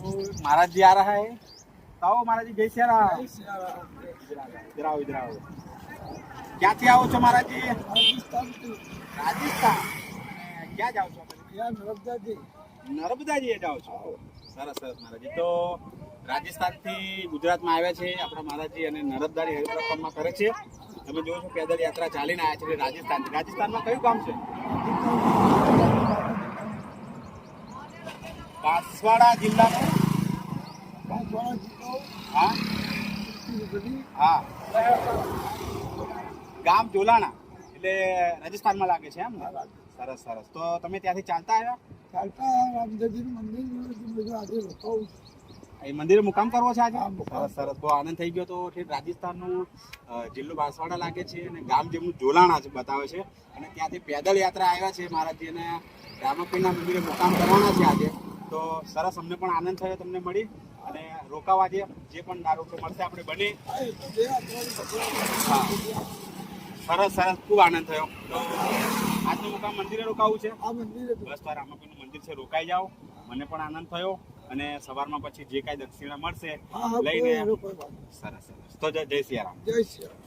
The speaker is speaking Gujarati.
तो महाराज जी आ रहा है तो आओ महाराज जी जय सिया राम इधर आओ इधर आओ ક્યાંથી આવો છો મહારાજજી રાજસ્થાન અને ક્યાં જાઓ છો નર્મદાજી જાઓ છો સરસ સરસ મહારાજજી તો રાજસ્થાનથી ગુજરાતમાં આવ્યા છે આપણા મહારાજજી અને નર્મદાની હરિપ્રકરણમાં કરે છે તમે જોવો છો પેદલ યાત્રા ચાલીને આવ્યા છે રાજસ્થાન રાજસ્થાનમાં કયું ગામ છે બાંસવાડા જિલ્લો હા? હા. ગામ જોલાણા એટલે રાજસ્થાનમાં લાગે છે એમ સરસ સરસ. તો તમે ત્યાંથી ચાલતા આવ્યા? એ મંદિરે મુકામ કરવો છે આજે? સરસ સરસ. બહુ આનંદ થઈ ગયો તો ઠેઠ રાજસ્થાનનું જિલ્લો બાંસવાડા લાગે છે અને ગામ જેમનું જોલાણા બતાવે છે. અને ત્યાંથી પેદલ યાત્રા આવ્યા છે મહારાજજી અને રામપીરના મંદિરે મુકામ કરવાના છે આજે. તો સરસ અમને પણ આનંદ થયો તમને મળી અને રોકાવા જે જે પણ દારૂ મળશે આપણે બને. હા. સરસ સરસ ખૂબ આનંદ થયો. તો આજનો મુકામ મંદિરે રોકાવું છે. બસ તારા રામાપીરનું મંદિર છે રોકાઈ જાઓ. મને પણ આનંદ થયો અને સવારમાં પછી જે કાંઈ દક્ષિણા મળશે લઈને સરસ સરસ. તો જય શ્રી સિયારામ. જય શ્રી રામ